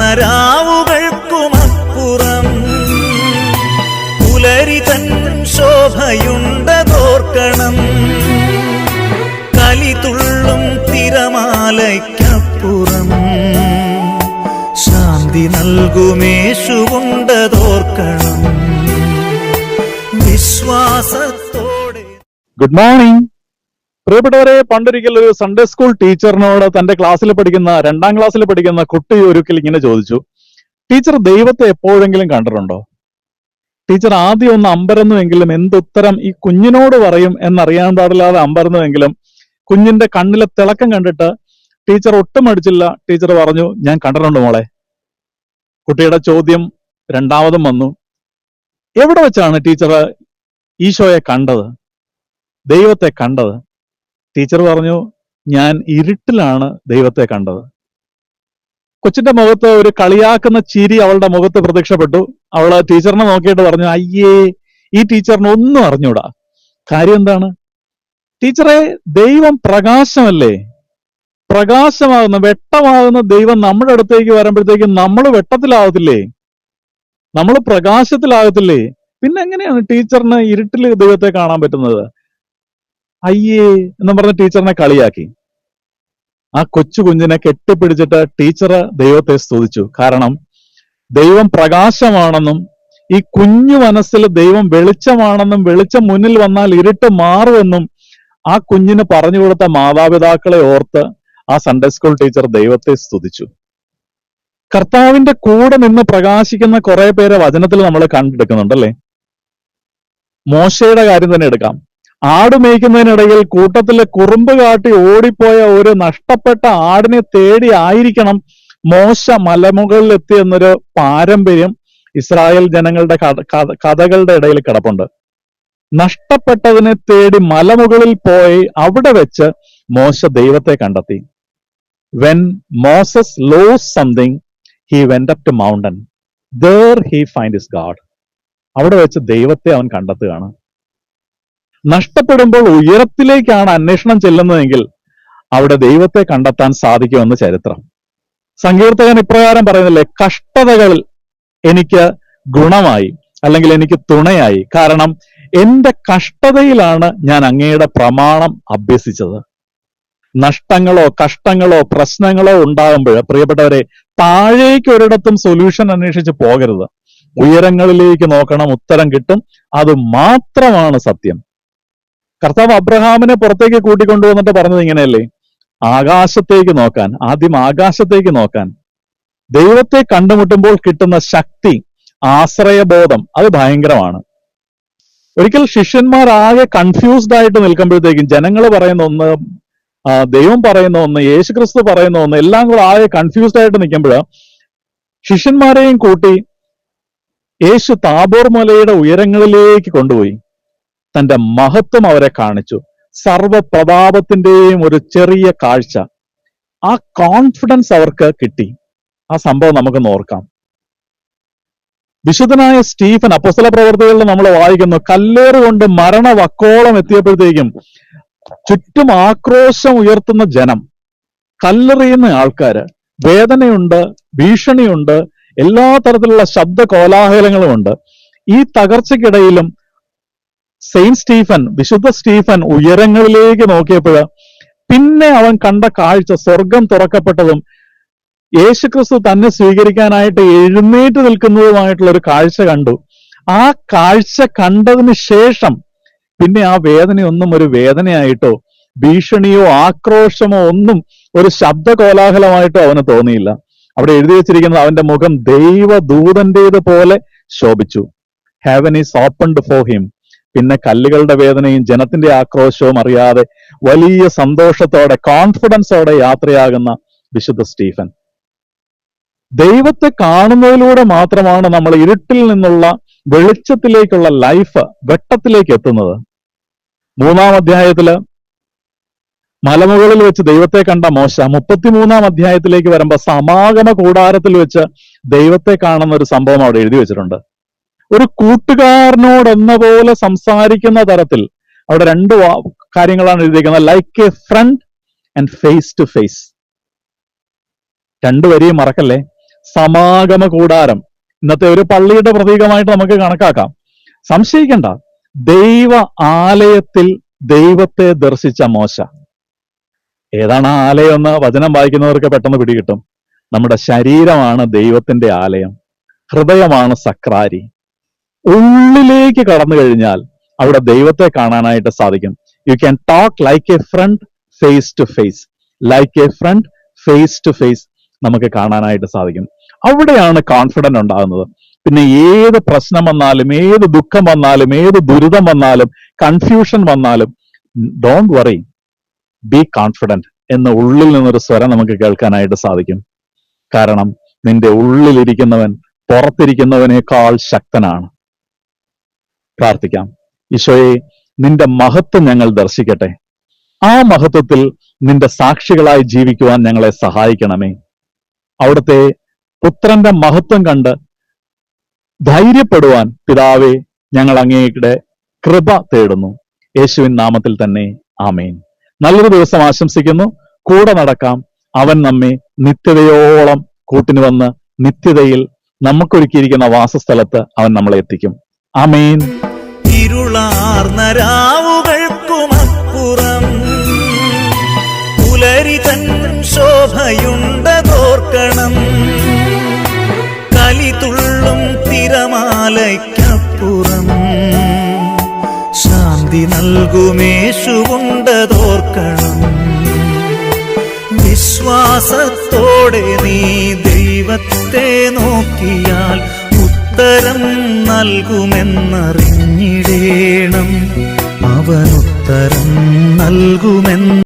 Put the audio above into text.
രാവുകൾക്കുമപ്പുറം പുലരി തൻ ശോഭയുണ്ടതോർക്കണം. കലിതുള്ളും തിരമാലയ്ക്കപ്പുറം. ശാന്തി നൽകുമേശുണ്ടതോർക്കണം വിശ്വാസത്തോടെ good morning പ്രിയപ്പെട്ടവരെ പണ്ടൊരിക്കൽ ഒരു സൺഡേ സ്കൂൾ ടീച്ചറിനോട് തന്റെ ക്ലാസ്സിൽ പഠിക്കുന്ന രണ്ടാം ക്ലാസ്സിൽ പഠിക്കുന്ന കുട്ടി ഒരിക്കൽ ഇങ്ങനെ ചോദിച്ചു. ടീച്ചർ ദൈവത്തെ എപ്പോഴെങ്കിലും കണ്ടിട്ടുണ്ടോ? ടീച്ചർ ആദ്യം ഒന്ന് അമ്പരന്നുവെങ്കിലും എന്തുത്തരം ഈ കുഞ്ഞിനോട് പറയും എന്നറിയാൻ പാടില്ലാതെ അമ്പരന്നുവെങ്കിലും കുഞ്ഞിന്റെ കണ്ണിലെ തിളക്കം കണ്ടിട്ട് ടീച്ചർ ഒട്ടും അടിച്ചില്ല ടീച്ചർ പറഞ്ഞു ഞാൻ കണ്ടിട്ടുണ്ട് മോളെ. കുട്ടിയുടെ ചോദ്യം രണ്ടാമതും വന്നു. എവിടെ വെച്ചാണ് ടീച്ചർ ഈശോയെ കണ്ടത്? ദൈവത്തെ കണ്ടത്. ടീച്ചർ പറഞ്ഞു ഞാൻ ഇരുട്ടിലാണ് ദൈവത്തെ കണ്ടത്. കൊച്ചിന്റെ മുഖത്ത് ഒരു കളിയാക്കുന്ന ചിരി അവളുടെ മുഖത്ത് പ്രത്യക്ഷപ്പെട്ടു. അവൾ ടീച്ചറിനെ നോക്കിയിട്ട് പറഞ്ഞു അയ്യേ ഈ ടീച്ചറിന് ഒന്നും അറിഞ്ഞൂടാ. കാര്യം എന്താണ്? ടീച്ചറെ ദൈവം പ്രകാശമല്ലേ? പ്രകാശമാകുന്ന വെട്ടമാകുന്ന ദൈവം നമ്മുടെ അടുത്തേക്ക് വരുമ്പോഴത്തേക്കും നമ്മൾ വെട്ടത്തിലാവത്തില്ലേ? നമ്മൾ പ്രകാശത്തിലാകത്തില്ലേ? പിന്നെ എങ്ങനെയാണ് ടീച്ചറിന് ഇരുട്ടിൽ ദൈവത്തെ കാണാൻ പറ്റുന്നത്? അയ്യേ എന്ന് പറഞ്ഞ ടീച്ചറിനെ കളിയാക്കി. ആ കൊച്ചു കുഞ്ഞിനെ കെട്ടിപ്പിടിച്ചിട്ട് ടീച്ചർ ദൈവത്തെ സ്തുതിച്ചു. കാരണം ദൈവം പ്രകാശമാണെന്നും ഈ കുഞ്ഞു മനസ്സിൽ ദൈവം വെളിച്ചമാണെന്നും വെളിച്ചം മുന്നിൽ വന്നാൽ ഇരുട്ട് മാറുമെന്നും ആ കുഞ്ഞിന് പറഞ്ഞു കൊടുത്ത മാതാപിതാക്കളെ ഓർത്ത് ആ സൺഡേ സ്കൂൾ ടീച്ചർ ദൈവത്തെ സ്തുതിച്ചു. കർത്താവിന്റെ കൂടെ നിന്ന് പ്രകാശിക്കുന്ന കുറെ പേരെ വചനത്തിൽ നമ്മൾ കണ്ടെടുക്കുന്നുണ്ടല്ലേ മോശയുടെ കാര്യം തന്നെ എടുക്കാം. ആട് മേയ്ക്കുന്നതിനിടയിൽ കൂട്ടത്തിലെ കുറുമ്പ് കാട്ടി ഓടിപ്പോയ ഒരു നഷ്ടപ്പെട്ട ആടിനെ തേടി ആയിരിക്കണം മോശ മലമുകളിലെത്തി എന്നൊരു പാരമ്പര്യം ഇസ്രായേൽ ജനങ്ങളുടെ കഥ കഥ- കഥകളുടെ ഇടയിൽ കിടപ്പുണ്ട്. നഷ്ടപ്പെട്ടതിനെ തേടി മലമുകളിൽ പോയി അവിടെ വെച്ച് മോശ ദൈവത്തെ കണ്ടെത്തി. When Moses lost something he went up to mountain there he find his God അവിടെ വെച്ച് ദൈവത്തെ അവൻ കണ്ടെത്തുകയാണ്. നഷ്ടപ്പെടുമ്പോൾ ഉയരത്തിലേക്കാണ് അന്വേഷണം ചെല്ലുന്നതെങ്കിൽ അവിടെ ദൈവത്തെ കണ്ടെത്താൻ സാധിക്കുമെന്ന് ചരിത്രം. സങ്കീർത്തകൻ ഇപ്രകാരം പറയുന്നില്ലേ കഷ്ടതകൾ എനിക്ക് ഗുണമായി അല്ലെങ്കിൽ എനിക്ക് തുണയായി. കാരണം എന്റെ കഷ്ടതയിലാണ് ഞാൻ അങ്ങയുടെ പ്രമാണം അഭ്യസിച്ചത്. നഷ്ടങ്ങളോ കഷ്ടങ്ങളോ പ്രശ്നങ്ങളോ ഉണ്ടാകുമ്പോൾ പ്രിയപ്പെട്ടവരെ താഴേക്ക് ഒരിടത്തും സൊല്യൂഷൻ അന്വേഷിച്ച് പോകരുത്. ഉയരങ്ങളിലേക്ക് നോക്കണം ഉത്തരം കിട്ടും. അത് മാത്രമാണ് സത്യം. കർത്താവ് അബ്രഹാമിനെ പുറത്തേക്ക് കൂട്ടിക്കൊണ്ടുവന്നിട്ട് പറഞ്ഞത് ഇങ്ങനെയല്ലേ? ആകാശത്തേക്ക് നോക്കാൻ ആദ്യം ആകാശത്തേക്ക് നോക്കാൻ. ദൈവത്തെ കണ്ടുമുട്ടുമ്പോൾ കിട്ടുന്ന ശക്തി ആശ്രയബോധം അത് ഭയങ്കരമാണ്. ഒരിക്കൽ ശിഷ്യന്മാർ ആകെ കൺഫ്യൂസ്ഡ് ആയിട്ട് നിൽക്കുമ്പോഴത്തേക്കും ജനങ്ങൾ പറയുന്ന ഒന്ന് ദൈവം പറയുന്ന ഒന്ന് യേശുക്രിസ്തു പറയുന്ന ഒന്ന് എല്ലാം കൂടെ ആകെ കൺഫ്യൂസ്ഡ് ആയിട്ട് നിൽക്കുമ്പോൾ ശിഷ്യന്മാരെയും കൂട്ടി യേശു താബോർ മലയുടെ ഉയരങ്ങളിലേക്ക് കൊണ്ടുപോയി. തന്റെ മഹത്വം അവരെ കാണിച്ചു. സർവപ്രതാപത്തിന്റെയും ഒരു ചെറിയ കാഴ്ച. ആ കോൺഫിഡൻസ് അവർക്ക് കിട്ടി. ആ സംഭവം നമുക്ക് ഓർക്കാം. വിശുദ്ധനായ സ്റ്റീഫൻ അപ്പസ്തല പ്രവർത്തികളിൽ നമ്മൾ വായിക്കുന്നു കല്ലേറ് കൊണ്ട് മരണവക്കോളം എത്തിയപ്പോഴത്തേക്കും ചുറ്റും ആക്രോശം ഉയർത്തുന്ന ജനം കല്ലെറിയുന്ന ആൾക്കാര് വേദനയുണ്ട് ഭീഷണിയുണ്ട് എല്ലാ തരത്തിലുള്ള ശബ്ദ കോലാഹലങ്ങളുമുണ്ട് ഈ തകർച്ചയ്ക്കിടയിലും സെയിന്റ് സ്റ്റീഫൻ വിശുദ്ധ സ്റ്റീഫൻ ഉയരങ്ങളിലേക്ക് നോക്കിയപ്പോൾ പിന്നെ അവൻ കണ്ട കാഴ്ച സ്വർഗം തുറക്കപ്പെട്ടതും യേശുക്രിസ്തു തന്നെ സ്വീകരിക്കാനായിട്ട് എഴുന്നേറ്റ് നിൽക്കുന്നതുമായിട്ടുള്ള ഒരു കാഴ്ച കണ്ടു. ആ കാഴ്ച കണ്ടതിന് ശേഷം പിന്നെ ആ വേദനയൊന്നും ഒരു വേദനയായിട്ടോ ഭീഷണിയോ ആക്രോശമോ ഒന്നും ഒരു ശബ്ദ കോലാഹലമായിട്ടോ അവന് തോന്നിയില്ല. അവിടെ എഴുതി വെച്ചിരിക്കുന്നത് അവന്റെ മുഖം ദൈവദൂതന്റേത് പോലെ ശോഭിച്ചു. Heaven is opened for him പിന്നെ കല്ലുകളുടെ വേദനയും ജനത്തിന്റെ ആക്രോശവും അറിയാതെ വലിയ സന്തോഷത്തോടെ കോൺഫിഡൻസോടെ യാത്രയാകുന്ന വിശുദ്ധ സ്റ്റീഫൻ. ദൈവത്തെ കാണുന്നതിലൂടെ മാത്രമാണ് നമ്മൾ ഇരുട്ടിൽ നിന്നുള്ള വെളിച്ചത്തിലേക്കുള്ള ലൈഫ് വെട്ടത്തിലേക്ക് എത്തുന്നത്. മൂന്നാം അധ്യായത്തിൽ മലമുകളിൽ വെച്ച് ദൈവത്തെ കണ്ട മോശ മുപ്പത്തിമൂന്നാം അധ്യായത്തിലേക്ക് വരുമ്പോ സമാഗമ കൂടാരത്തിൽ വെച്ച് ദൈവത്തെ കാണുന്ന ഒരു സംഭവം അവിടെ എഴുതി വെച്ചിട്ടുണ്ട്. ഒരു കൂട്ടുകാരനോട് എന്ന പോലെ സംസാരിക്കുന്ന തരത്തിൽ അവിടെ രണ്ട് കാര്യങ്ങളാണ് എഴുതിയിരിക്കുന്നത്. Like a friend and face to face രണ്ടു വരിയും മറക്കല്ലേ? സമാഗമ കൂടാരം. ഇന്നത്തെ ഒരു പള്ളിയുടെ പ്രതീകമായിട്ട് നമുക്ക് കണക്കാക്കാം. സംശയിക്കണ്ട. ദൈവ ആലയത്തിൽ ദൈവത്തെ ദർശിച്ച മോശ. ഏതാണ് ആ ആലയം എന്ന് വചനം വായിക്കുന്നവർക്ക് പെട്ടെന്ന് പിടികിട്ടും. നമ്മുടെ ശരീരമാണ് ദൈവത്തിന്റെ ആലയം. ഹൃദയമാണ് സക്രാരി. ഉള്ളിലേക്ക് കടന്നു കഴിഞ്ഞാൽ അവിടെ ദൈവത്തെ കാണാനായിട്ട് സാധിക്കും. You can talk like a friend face to face like a friend face to face നമുക്ക് കാണാനായിട്ട് സാധിക്കും. അവിടെയാണ് കോൺഫിഡന്റ് ഉണ്ടാകുന്നത്. പിന്നെ ഏത് പ്രശ്നം വന്നാലും ഏത് ദുഃഖം വന്നാലും ഏത് ദുരിതം വന്നാലും കൺഫ്യൂഷൻ വന്നാലും ഡോണ്ട് വറി ബി കോൺഫിഡന്റ് എന്ന ഉള്ളിൽ നിന്നൊരു സ്വരം നമുക്ക് കേൾക്കാനായിട്ട് സാധിക്കും. കാരണം നിന്റെ ഉള്ളിലിരിക്കുന്നവൻ പുറത്തിരിക്കുന്നവനേക്കാൾ ശക്തനാണ്. പ്രാർത്ഥിക്കാം. ഈശോയെ നിന്റെ മഹത്വം ഞങ്ങൾ ദർശിക്കട്ടെ. ആ മഹത്വത്തിൽ നിന്റെ സാക്ഷികളായി ജീവിക്കുവാൻ ഞങ്ങളെ സഹായിക്കണമേ. അവിടുത്തെ പുത്രന്റെ മഹത്വം കണ്ട് ധൈര്യപ്പെടുവാൻ പിതാവെ ഞങ്ങൾ അങ്ങയുടെ കൃപ തേടുന്നു. യേശുവിൻ നാമത്തിൽ തന്നെ ആമേൻ. നല്ലൊരു ദിവസം ആശംസിക്കുന്നു. കൂടെ നടക്കാം. അവൻ നമ്മെ നിത്യതയോളം കൂട്ടിനു വന്ന് നിത്യതയിൽ നമുക്കൊരുക്കിയിരിക്കുന്ന വാസസ്ഥലത്ത് അവൻ നമ്മളെ എത്തിക്കും. ആമേൻ. ഇരുളാർന്നരാവുകൾക്കുമപ്പുറം പുലരി തൻ ശോഭയുണ്ടതോർക്കണം. കലിതുള്ളും തിരമാലയ്ക്കപ്പുറം ശാന്തി നൽകുമേശുണ്ടതോർക്കണം വിശ്വാസത്തോടെ നീ ദൈവത്തെ നോക്കിയാൽ ഉത്തരം നൽകുമെന്നറിഞ്ഞിടേണം. അവനുത്തരം നൽകുമെന്ന്